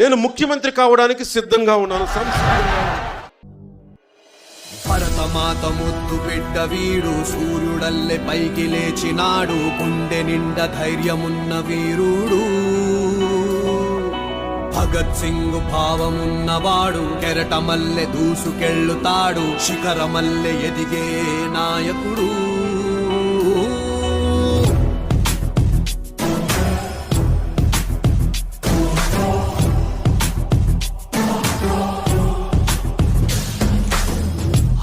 నేను ముఖ్యమంత్రి కావడానికి సిద్ధంగా ఉన్నాను భరతమాత ముద్దు బిడ్డ వీడు సూర్యుడల్లె పైకి లేచినాడు గుండె నిండా ధైర్యమున్న వీరుడు. భగత్ సింగ్ భావమున్నవాడు కెరటమల్లె దూసుకెళ్ళుతాడు శిఖరమల్లె ఎదిగే నాయకుడు.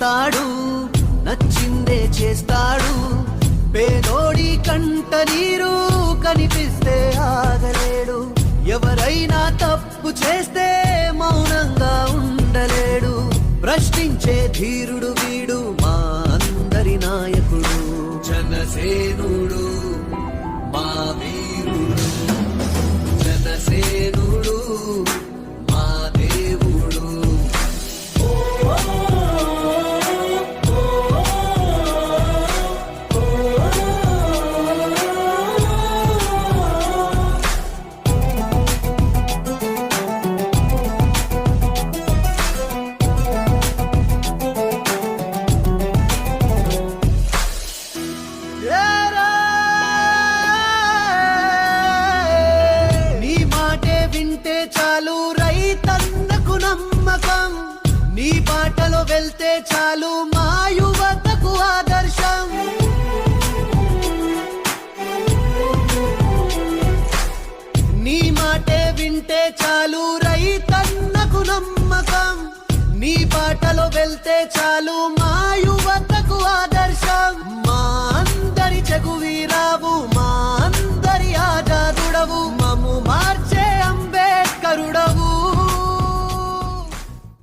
మాటిస్తే నచ్చిందే చేస్తాడు. పేదోడి కంట నీరు కనిపిస్తే ఆగలేడు. ఎవరైనా తప్పు చేస్తే మౌనంగా ఉండలేడు. ప్రశ్నించే ధీరుడు వీడు మా అందరి నాయకుడు. జనసేనుడు మా వీరు నీ బాటలో వెళ్తే చాలు మా యువతకు ఆదర్శం. నీ మాటే వింటే చాలు రైతన్నకు నమ్మకం. నీ బాటలో వెళ్తే చాలు మా యువతకు ఆదర్శం.